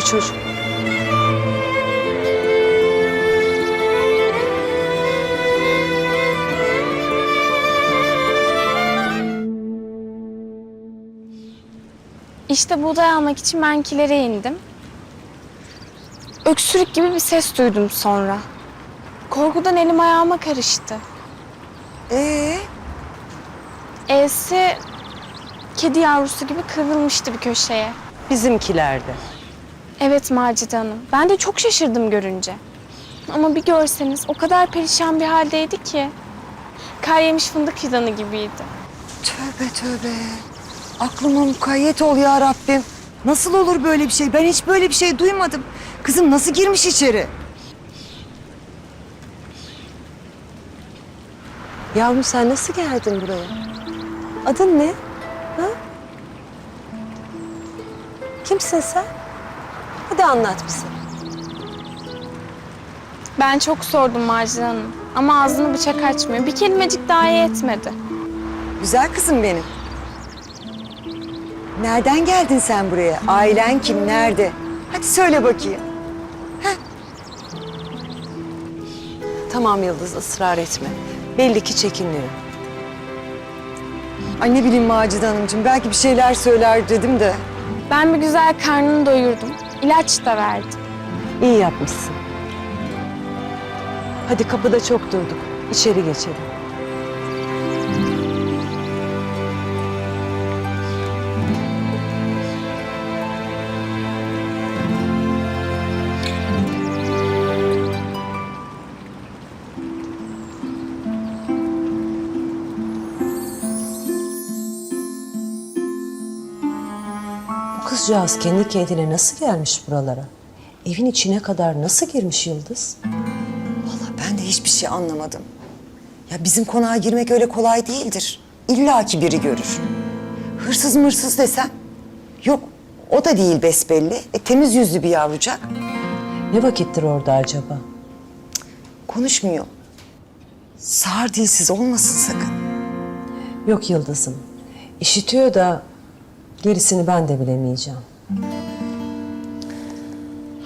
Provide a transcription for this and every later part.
çocuğum. İşte buğday almak için ben kilere indim. Öksürük gibi bir ses duydum sonra. Korkudan elim ayağıma karıştı. Ee, E'si kedi yavrusu gibi kıvrılmıştı bir köşeye. Bizimkilerde. Evet Macide Hanım. Ben de çok şaşırdım görünce. Ama bir görseniz o kadar perişan bir haldeydi ki. Kar yemiş fındık fidanı gibiydi. Tövbe tövbe. Aklıma mukayyet ol ya Rabbim. Nasıl olur böyle bir şey? Ben hiç böyle bir şey duymadım. Kızım nasıl girmiş içeri? Yavrum sen nasıl geldin buraya? Adın ne? Ha? Kimsin sen? Hadi anlat bize. Ben çok sordum Macide Hanım. Ama ağzını bıçak açmıyor. Bir kelimecik daha iyi etmedi. Güzel kızım benim. Nereden geldin sen buraya? Ailen kim? Nerede? Hadi söyle bakayım. Tamam Yıldız ısrar etme. Belli ki çekiniyor. Ay ne bileyim Macide Hanımcığım. Belki bir şeyler söyler dedim de. Ben bir güzel karnını doyurdum. İlaç da verdim. İyi yapmışsın. Hadi kapıda çok durduk. İçeri geçelim. Kızcağız kendi kendine nasıl gelmiş buralara? Evin içine kadar nasıl girmiş Yıldız? Vallahi ben de hiçbir şey anlamadım. Ya bizim konağa girmek öyle kolay değildir. İlla ki biri görür. Hırsız mırsız desem. Yok o da değil besbelli. E, temiz yüzlü bir yavrucak. Ne vakittir orada acaba? Konuşmuyor. Sağır dilsiz olmasın sakın. Yok Yıldız'ım. İşitiyor da gerisini ben de bilemeyeceğim.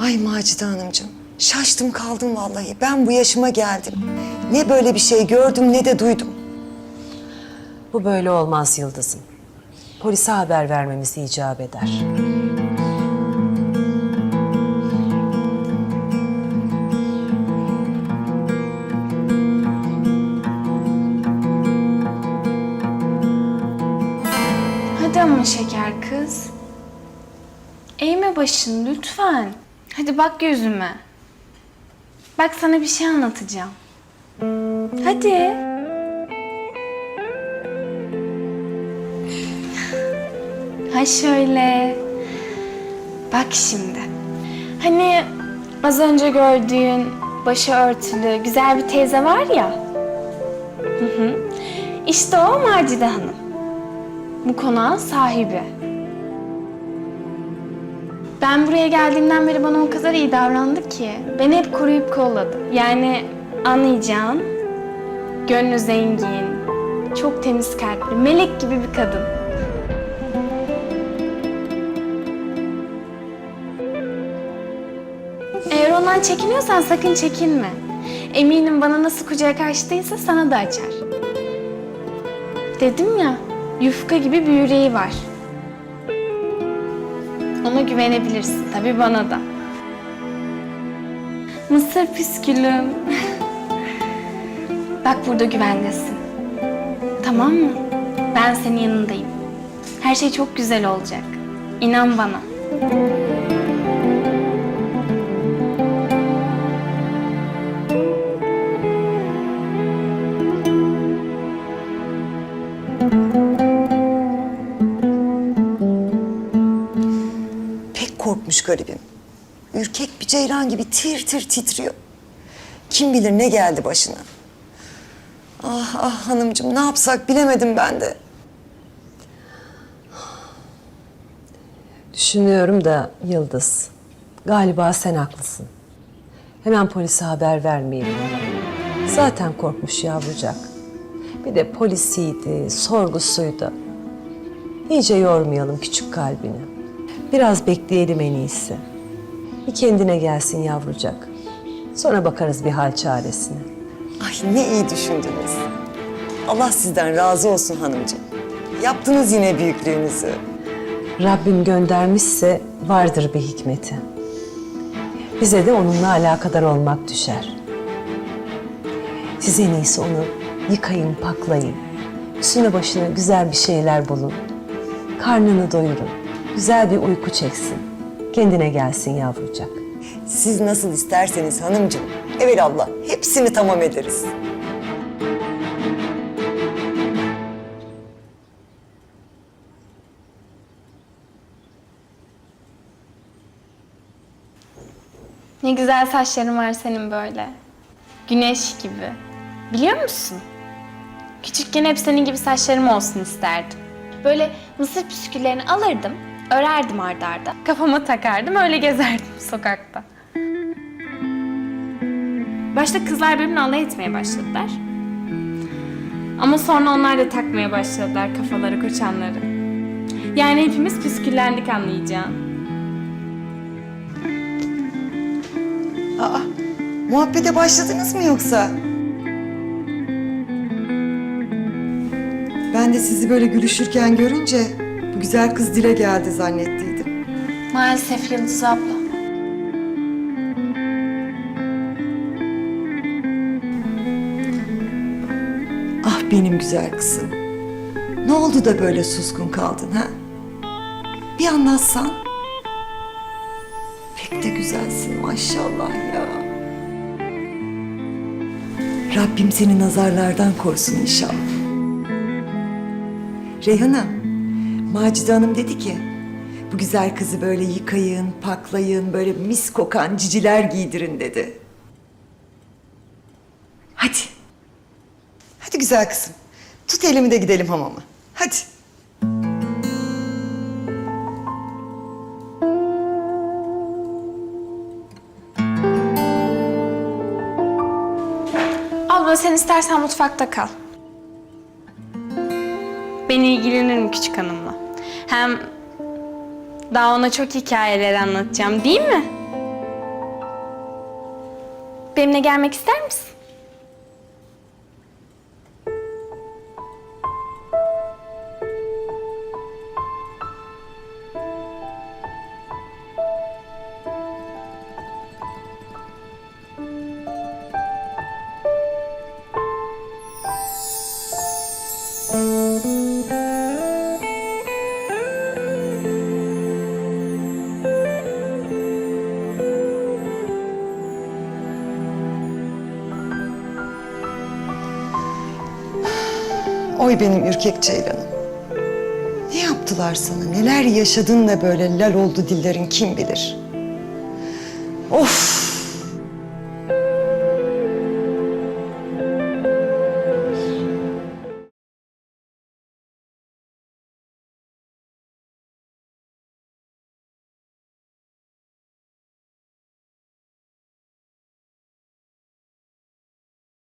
Ay Macide Hanımcığım. Şaştım kaldım vallahi. Ben bu yaşıma geldim. Ne böyle bir şey gördüm ne de duydum. Bu böyle olmaz Yıldız'ım. Polise haber vermemiz icap eder. Eğme başını lütfen. Hadi bak gözüme. Bak sana bir şey anlatacağım. Hadi. Ha şöyle. Bak şimdi. Hani az önce gördüğün başı örtülü güzel bir teyze var ya. Hı hı. İşte o Macide Hanım. Bu konağın sahibi. Ben buraya geldiğimden beri bana o kadar iyi davrandı ki. Beni hep koruyup kolladı. Yani anlayacağın, gönlü zengin, çok temiz kalpli, melek gibi bir kadın. Eğer ondan çekiniyorsan sakın çekinme. Eminim bana nasıl kucak açtıysa sana da açar. Dedim ya, yufka gibi bir yüreği var. Ona güvenebilirsin, tabii bana da. Mısır püskülüm. Bak burada güvendesin. Tamam mı? Ben senin yanındayım. Her şey çok güzel olacak. İnan bana. Korkmuş garibim. Ürkek bir ceylan gibi tir tir titriyor. Kim bilir ne geldi başına. Ah ah hanımcığım ne yapsak bilemedim ben de. Düşünüyorum da Yıldız, galiba sen haklısın. Hemen polise haber vermeyelim. Zaten korkmuş yavrucak. Bir de polisiydi, sorgusuydu. İyice yormayalım küçük kalbini. Biraz bekleyelim en iyisi. Bir kendine gelsin yavrucak. Sonra bakarız bir hal çaresine. Ay ne iyi düşündünüz. Allah sizden razı olsun hanımcığım. Yaptınız yine büyüklüğünüzü. Rabbim göndermişse vardır bir hikmeti. Bize de onunla alakadar olmak düşer. Siz en iyisi onu yıkayın, paklayın. Üstüne başına güzel bir şeyler bulun. Karnını doyurun. Güzel bir uyku çeksin. Kendine gelsin yavrucak. Siz nasıl isterseniz hanımcığım. Evelallah hepsini tamam ederiz. Ne güzel saçların var senin böyle. Güneş gibi. Biliyor musun? Küçükken hep senin gibi saçlarım olsun isterdim. Böyle mısır püsküllerini alırdım, örerdim ardarda. arda. Kafama takardım, öyle gezerdim sokakta. Başta kızlar benimle alay etmeye başladılar. Ama sonra onlar da takmaya başladılar kafaları koçanları. Yani hepimiz püsküllendik anlayacağın. Aa, muhabbete başladınız mı yoksa? Ben de sizi böyle gülüşürken görünce güzel kız dile geldi zannettiydim. Maalesef Yıldız abla. Ah benim güzel kızım. Ne oldu da böyle suskun kaldın ha? Bir anlatsan. Pek de güzelsin maşallah ya. Rabbim seni nazarlardan korusun inşallah. Reyhan'a, Macide Hanım dedi ki... ...bu güzel kızı böyle yıkayın, paklayın, böyle mis kokan ciciler giydirin dedi. Hadi. Hadi güzel kızım. Tut elimi de gidelim hamama. Hadi. Abla sen istersen mutfakta kal. Ben ilgilenirim küçük hanımla. Hem daha ona çok hikayeler anlatacağım değil mi? Benimle gelmek ister misin? Oy benim ürkek ceylanım. Ne yaptılar sana? Neler yaşadın da böyle lal oldu dillerin kim bilir? Of!